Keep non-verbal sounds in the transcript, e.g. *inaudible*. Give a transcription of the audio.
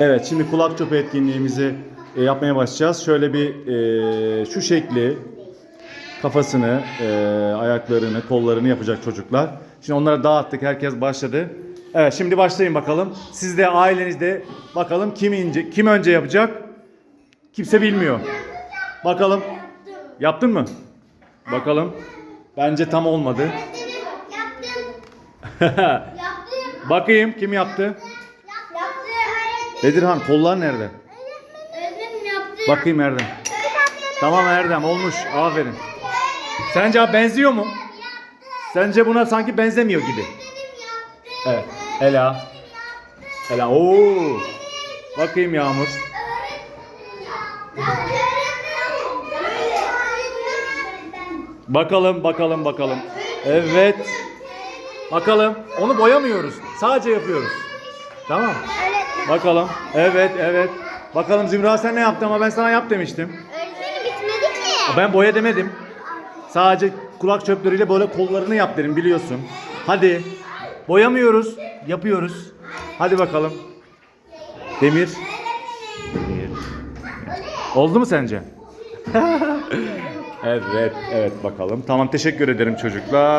Evet şimdi kulak çöpü etkinliğimizi e, yapmaya başlayacağız. Şöyle bir e, şu şekli kafasını, e, ayaklarını, kollarını yapacak çocuklar. Şimdi onlara dağıttık. Herkes başladı. Evet şimdi başlayın bakalım. Siz de ailenizde bakalım kim ince, kim önce yapacak? Kimse bilmiyor. Bakalım. Yaptın mı? Bakalım. Bence tam olmadı. Yaptım. *laughs* Yaptım. Bakayım kim yaptı? Bedirhan kollar nerede? Öğretmenim yaptım. Bakayım Erdem. Tamam Erdem olmuş. Aferin. Sence benziyor mu? Sence buna sanki benzemiyor gibi. Evet. Ela. Ela. Oo. Bakayım Yağmur. Bakalım, bakalım, bakalım. Evet. Bakalım. Onu boyamıyoruz. Sadece yapıyoruz. Tamam. Bakalım. Evet, evet. Bakalım Zümra sen ne yaptın ama ben sana yap demiştim. Öğretmenim bitmedi ki. Ben boya demedim. Sadece kulak çöpleriyle böyle kollarını yap dedim biliyorsun. Hadi. Boyamıyoruz. Yapıyoruz. Hadi bakalım. Demir. Demir. Oldu mu sence? *laughs* evet, evet bakalım. Tamam teşekkür ederim çocuklar.